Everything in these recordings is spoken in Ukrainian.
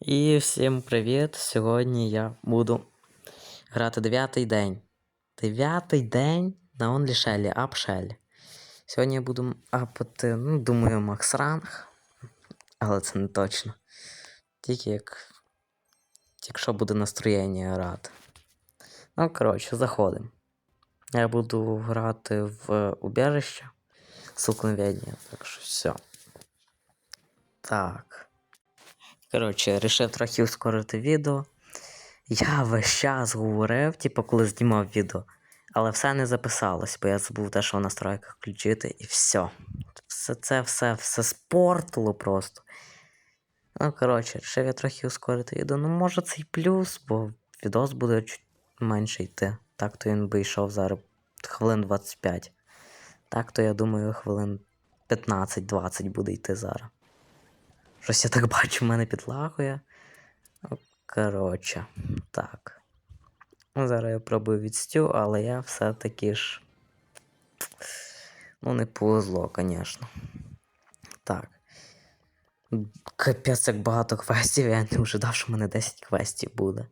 І всім привіт! Сьогодні я буду грати дев'ятий день. Дев'ятий день на OnlyShell, апшелі. Сьогодні я буду апати, ну, думаю, макс ранг. Але це не точно. Тільки як. Якщо буде настроєння грати. Ну, коротше, заходимо. Я буду грати в убежище. Сукновення, так що все. Так. Коротше, рішив трохи ускорити відео. Я весь час говорив, типу, коли знімав відео, але все не записалось, бо я забув те, що в настройках включити, і все. Все це все, все спортило просто. Ну, коротше, рішив я трохи ускорити відео. Ну, може, це й плюс, бо відос буде чуть менше йти. Так то він би йшов зараз хвилин 25. Так то я думаю, хвилин 15-20 буде йти зараз. Щось я так бачу, в мене підлагує. Коротше, так. Зараз я пробую відстю, але я все-таки ж. Ну, не повезло, звісно. Так. Капець, як багато квестів, я не ожидав, що в мене 10 квестів буде.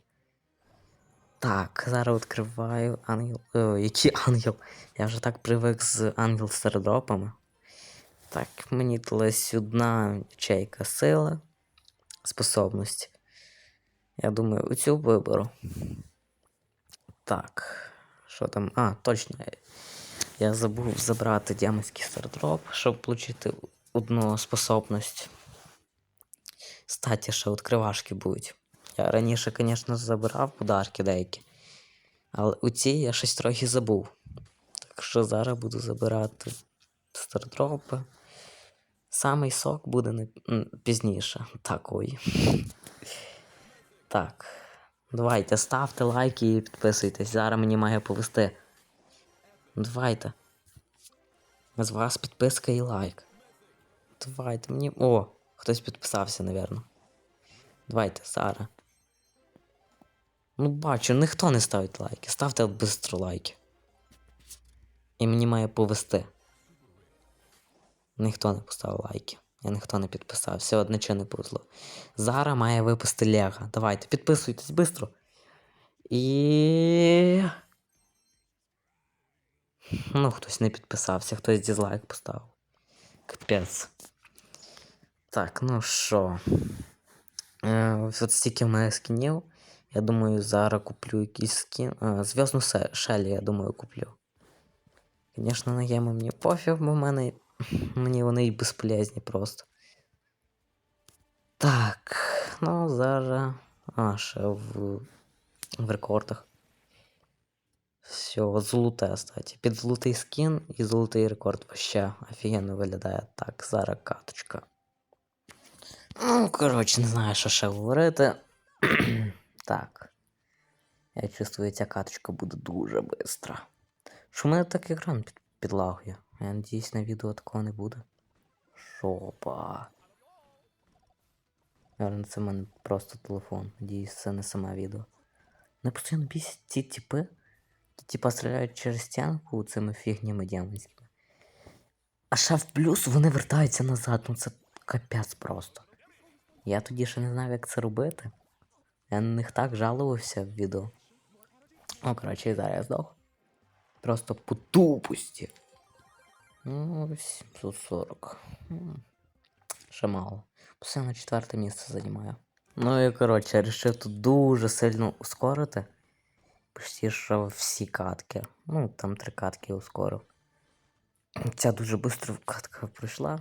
Так, зараз відкриваю ангел. О, який ангел? Я вже так привик з ангел стародропами. Так, мені далась одна ячейка сили, способності. Я думаю, оцю виберу. Так. Що там? А, точно. Я забув забрати діаманський стардроп, щоб отримати одну способність. Статі, ще відкривашки будуть. Я раніше, звісно, забирав подарки деякі. Але у цій я щось трохи забув. Так що зараз буду забирати стардропи. Самий сок буде не... пізніше. Так. Так. Давайте, ставте лайки і підписуйтесь. Зараз мені має повести. Давайте. З вас підписка і лайк. Давайте мені. О, хтось підписався, напевно. Давайте, зараз. Ну, бачу, ніхто не ставить лайки. Ставте швидко лайки. І мені має повести. Ніхто не поставив лайки. І ніхто не підписав. Все одне нічого не повезло. Зара має випусти Лего. Давайте, підписуйтесь швидко. І. Ну, хтось не підписався, хтось дизлайк поставив. Капець. Так, ну що. Е, от стільки в мене скінів. Я думаю, зараз куплю якийсь скін. А, зв'язну шелі, я думаю, куплю. Звісно, на геми мені пофіг, бо в мене. Мені вони і безполезні просто. Так. Ну, зараз. А, ще в, в рекордах. Все, от золоте, кстати. Під золотий скін і золотий рекорд вообще офігенно виглядає. Так, зараз каточка. Ну, коротше, не знаю, що ще говорити. так. Я чувствую, ця каточка буде дуже швидко. Що в мене так екран під, підлагує? Я надіюсь, на відео такого не буде. Шопа. Наверно, це в мене просто телефон. Надіюсь, це не саме відео. Не постійно бісять ці типи, які типа стріляють через стінку цими фігнями дьявольськими. А ще в плюс вони вертаються назад, ну це капець просто. Я тоді ще не знав, як це робити. Я на них так жалувався в відео. О, коротше, і зараз я здох. Просто по тупості. Ну, 740. Ще мало. Постійно четверте місце займаю. Ну і коротше, я вирішив тут дуже сильно ускорити. Почти що всі катки. Ну, там три катки ускорив. Ця дуже швидко катка пройшла.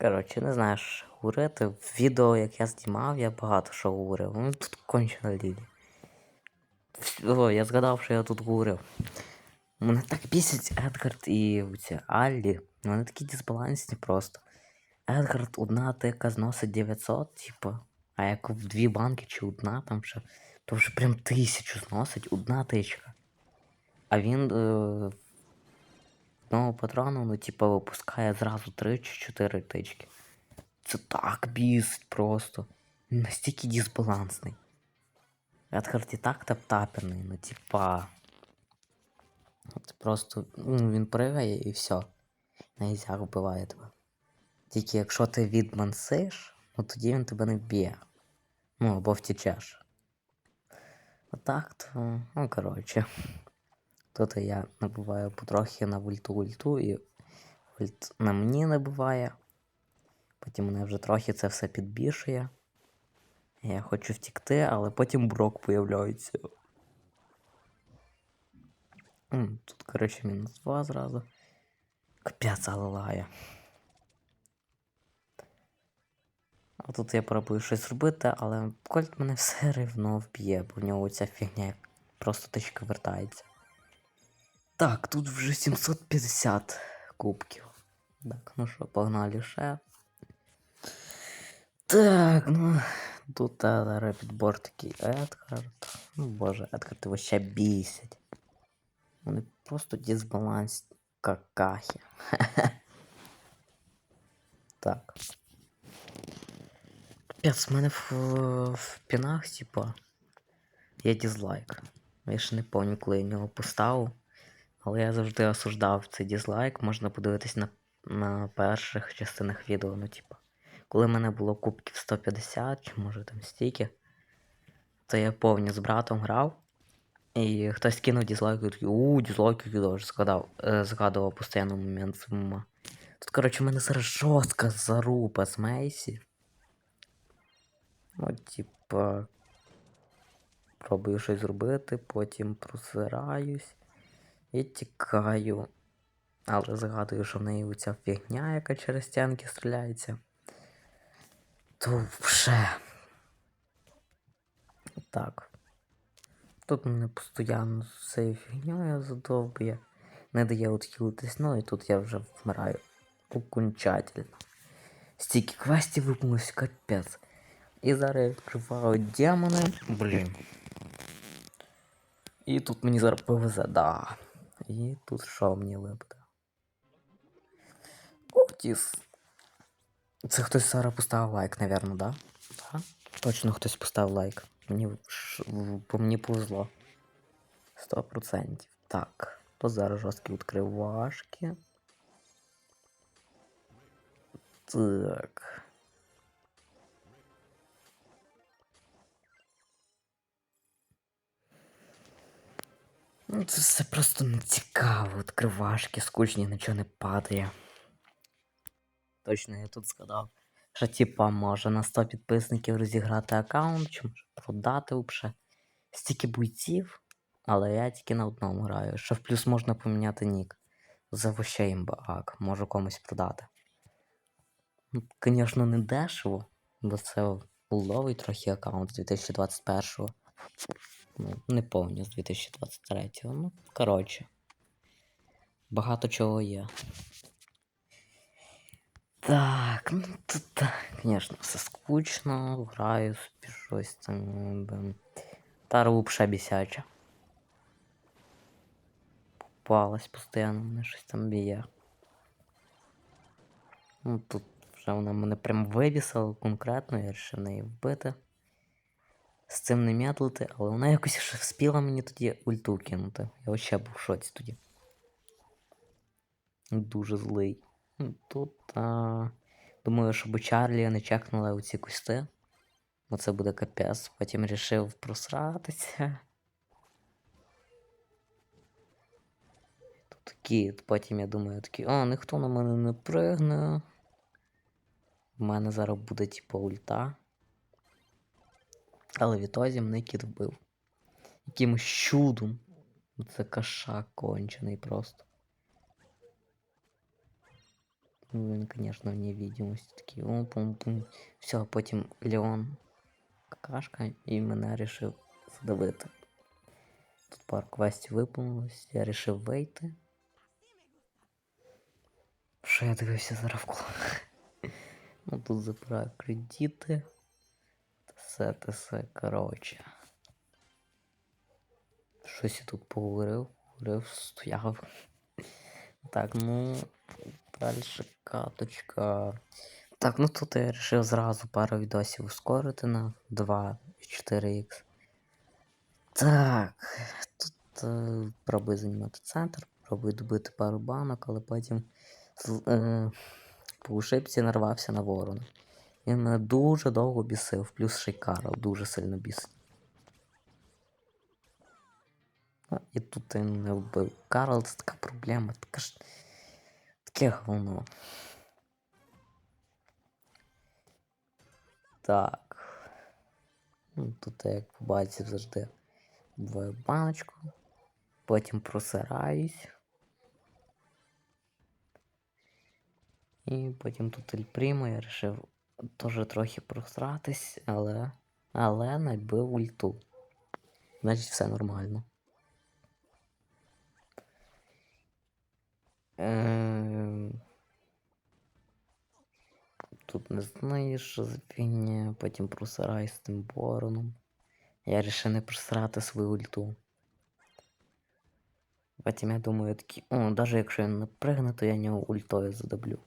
Коротше, не знаю, що говорити. В відео, як я знімав, я багато що говорив. Ну тут кончено лілі. О, я згадав, що я тут говорив. Мене так бісять Едгард і ця Аллі. Вони такі дисбалансні просто. Едгард одна тика зносить 900, типу. А як в дві банки чи одна там ще, то вже прям тисячу зносить одна тичка. А він е, одного патрону, ну, типу, випускає зразу 3 чи 4 тички. Це так бісить просто. Настільки дисбалансний. Едгард і так таптаперний, ну типа. От просто ну, він пригає і все. Нельзя вбиває тебе. Тільки якщо ти відмансиш, от тоді він тебе не вб'є. Ну, або втічеш. А так, то, ну, коротше. Тут я набуваю потрохи на вольту ульту і ульт на мені набуває. Потім мене вже трохи це все підбішує. Я хочу втікти, але потім брок появляється. Тут, коротше, мінус 2 зразу. Капець, але. А тут я пробую щось зробити, але Кольт мене все рівно вб'є, бо в нього ця фігня просто тичка вертається. Так, тут вже 750 кубків. Так, ну що, погнали ще. Так, ну. Тут а, підбор такий Едгард. Ну боже, Едгард його ще бісять. Вони просто дисбаланс какахи. Так. Капець, в мене в, в пінах, типа, є дизлайк. Я ще не пам'ятаю, коли я нього поставив. Але я завжди осуждав цей дизлайк. Можна подивитись на, на перших частинах відео. Ну, типа, коли в мене було кубків 150, чи може там стільки, то я повністю з братом грав. І хтось кинув дизлайк, і такий, у, дизлайк відео вже згадав, е, згадував постійно момент з ММА. Тут, коротше, в мене зараз жорстка заруба з Мейсі. Ну, типа. Пробую щось зробити, потім просираюсь і тікаю. Але згадую, що в неї оця фігня, яка через стінки стріляється. То вже. Так. Тут мене постійно з цією фігньою задовбує. Не дає отхилитись, ну і тут я вже вмираю окончательно. Стільки квестів випнулось, капець. І зараз я відкриваю демони. Блін. І тут мені зараз повезе, да. І тут що мені випаде? Отіс. Це хтось зараз поставив лайк, напевно, да? Да? Точно хтось поставив лайк. Мені в- мені повезло. 100%. Так. То зараз жорсткі відкривашки. Так. Ну, це все просто не цікаво. Відкривашки, скучні, нічого не падає. Точно я тут згадав. Що типа може на 100 підписників розіграти аккаунт, чи може продати взагалі. Стільки бойців, але я тільки на одному граю. Що в плюс можна поміняти нік. За вообще можу комусь продати. Ну, Звісно, не дешево, бо це буловий трохи аккаунт з 2021-го. Ну, не повністю з 2023-го. Ну, коротше. Багато чого є. Так, ну тут, звісно, все скучно, граю собі щось там. блин. Та рубша бісяча. Попалась постійно, мене щось там б'є. Ну тут вже вона мене прям вивісила конкретно, я вирішив неї вбити. З цим не м'ятлити, але вона якось ще вспіла мені тоді ульту кинути. Я ще був в шоці тоді. Дуже злий. Тут. А... Думаю, щоб Чарлі не чекнули оці кусти. Бо це буде капець. Потім рішив просратися. Тут кіт. Потім я думаю, такий, о, ніхто на мене не пригне. У мене зараз буде типу ульта. Але відтоді мене кіт вбив. Якимось чудом. Це кашак кончений просто. Ну, Він, звісно, в невидимості такий. О, пум пум Все, потім Леон какашка і мене вирішив задавити. Тут пару квестів виповнилось, я вирішив вийти. Що я дивився зараз в коло? Ну тут забираю кредити. Та все, та все, коротше. Щось я тут поговорив, говорив, стояв. Так, ну, Дальше каточка. Так, ну тут я вирішив зразу пару відосів ускорити на 2 і 4х. Так, тут е, пробую займати центр, пробую добити пару банок, але потім е, по ошибці нарвався на ворона. Він мене дуже довго бісив, плюс ще й Карл дуже сильно бісить. Ну, і тут він не вбив. Карл це така проблема, така ж. Таке говно. Так. Ну, тут як побачив завжди. Буваю баночку. Потім просираюсь. І потім тут Ель Прімо я вирішив теж трохи просратись, але. Але набив ульту. Значить все нормально. Тут не знаєш, що за фігня, потім просирай з тим вороном. Я вирішив не просирати свою ульту. Потім я думаю такий, о, навіть якщо він не пригне, то я нього ультою задоблю.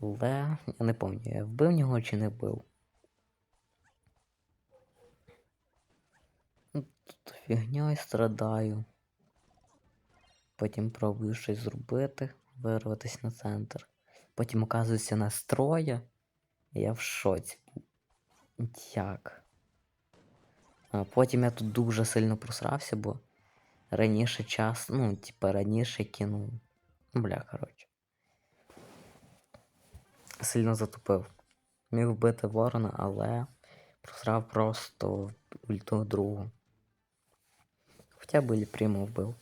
Але я не пам'ятаю, я вбив нього чи не вбив. Ну, Тут фігньою страдаю. Потім пробую щось зробити, вирватися на центр. Потім оказується нас троє. І я в шоці. Як? А потім я тут дуже сильно просрався, бо раніше час, ну, типа раніше кинув. Бля, коротше. Сильно затупив. Міг вбити ворона, але просрав просто ульту другу. Хоча б і прямо вбив.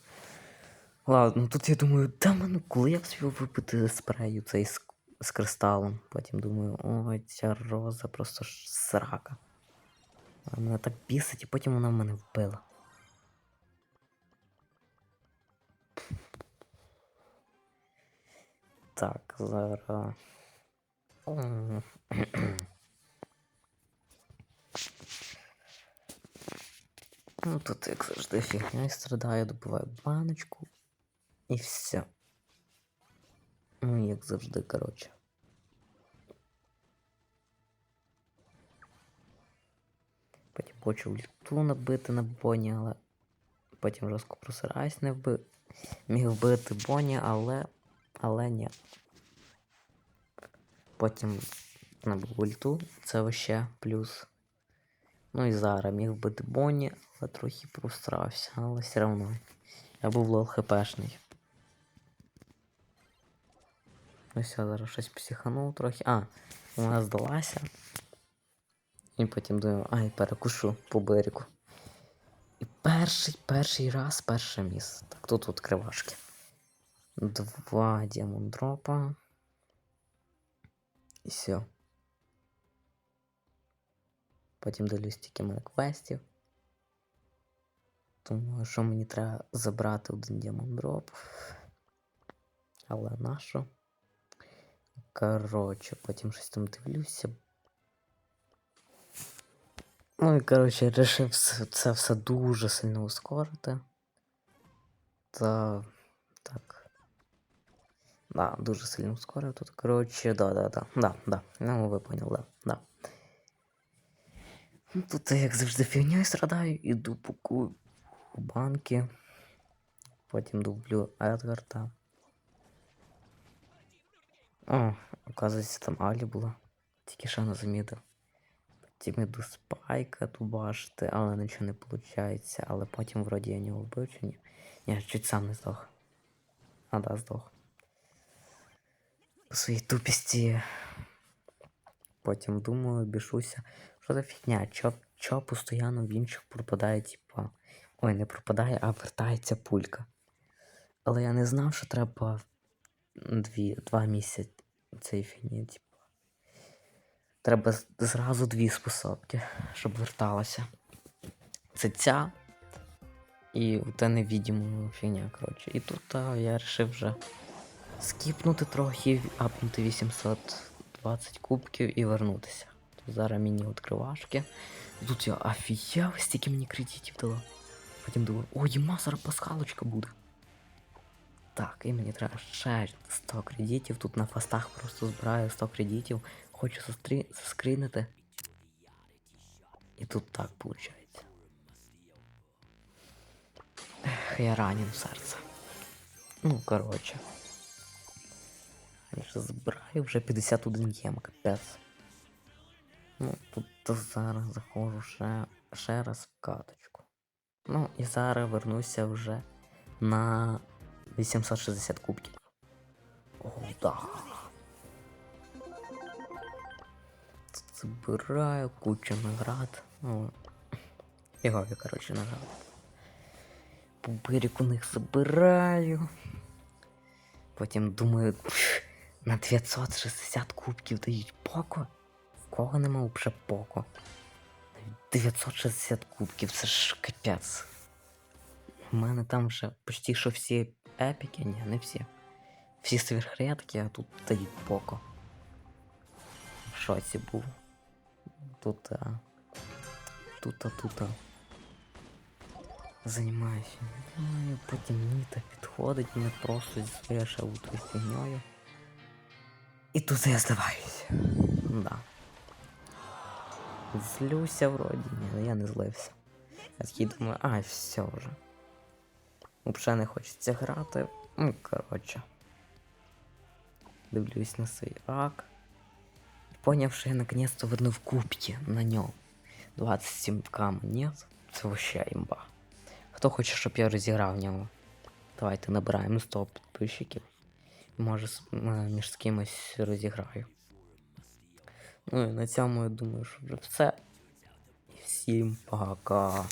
Ладно, ну тут я думаю, да мене коли я встиг випити спрею цей з, з кристалом. Потім думаю, ой, ця роза просто ж срака. Вона мене так бісить, і потім вона мене вбила. Так, зараз. Ну, тут, як завжди, фігня і страдаю, добиваю баночку. І все. Ну, як завжди, коротше. Потім хочу ульту набити на Боні, але потім жорстко просираюсь, не вбив. Міг вбити Боні, але. Але ні. Потім набив ульту, це вообще плюс. Ну і зараз міг вбити Бонні, але трохи просрався, але все одно. Я був лол хпшний. Ось я зараз щось психанув трохи. А, вона здалася. І потім думаю, ай, перекушу по берегу. І перший, перший раз, перше місце. Так, тут от кривашки. Два діамондропа. І все. Потім дивлюсь тільки мене квестів. Тому що мені треба забрати один діамондроп. Але нащо? Коротше, потім щось там дивлюся. Ну і коротше, вирішив с- це все дуже сильно ускорити. Та так. Да, дуже сильно ускорив тут. Коротше, да, да, да. Да, да. Ну, ви поняли, да, да. Ну, Тут я, як завжди фігньою страдаю, іду пакую банки. Потім дублю Едгарда. О, оказується, там Алі була. Тільки не замітив. Потім іду спайка тубашити, але нічого не виходить. Але потім вроді я нього вбив чи ні. Ні, чуть сам не здох. А, да, здох. По своїй тупісті. Потім думаю, бішуся. Що за фігня? Чо, чо постійно в інших пропадає, типа. Ой, не пропадає, а вертається пулька. Але я не знав, що треба дві, два місяці цієї фігні, типа. Треба зразу дві способки, щоб верталася. Це ця. І те невідімо фігня, коротше. І тут а, я вирішив вже скіпнути трохи, апнути 820 кубків і вернутися. Тут зараз міні відкривашки. Тут я офігел, стільки мені кредитів дало. Потім думаю, о, єма, зараз пасхалочка буде. Так, і мені треба ще 100 кредитів. Тут на фастах просто збираю 100 кредитів. Хочу застрі... заскрінити. І тут так виходить. Ех, я ранен в серце. Ну, коротше. Я вже збираю вже 51 єм, капець. Ну, тут то зараз заходжу ще, ще раз в каточку. Ну, і зараз вернуся вже на 860 кубків. О, да. Тут забираю кучу наград. Ну, фігові, коротше, награди. Пупирик у них забираю. Потім думаю, на 960 кубків дають поко. В кого нема вже поко? 960 кубків, це ж капець. У мене там вже почти що всі епіки, ні, не всі. Всі сверхредки, а тут дають поко. В шоці був. Тут. А... Тут, а тут. А... Займаюся. Знаю, потім Ніта підходить, мене просто звеше у ту фігньою. І тут я здаваюся. Да. Злюся вроді, ні, але я не злився. Я такий думаю, ай, все вже. Взагалі не хочеться грати. Ну, коротше. Дивлюсь на свій ак. Поняв, що я наконец-то вернув кубки на ньому. 27к монет. Це вообще імба. Хто хоче, щоб я розіграв в нього? Давайте набираємо 100 підписчиків. Може, е, між з кимось розіграю. Ну і на цьому я думаю, що вже все. І всім пока.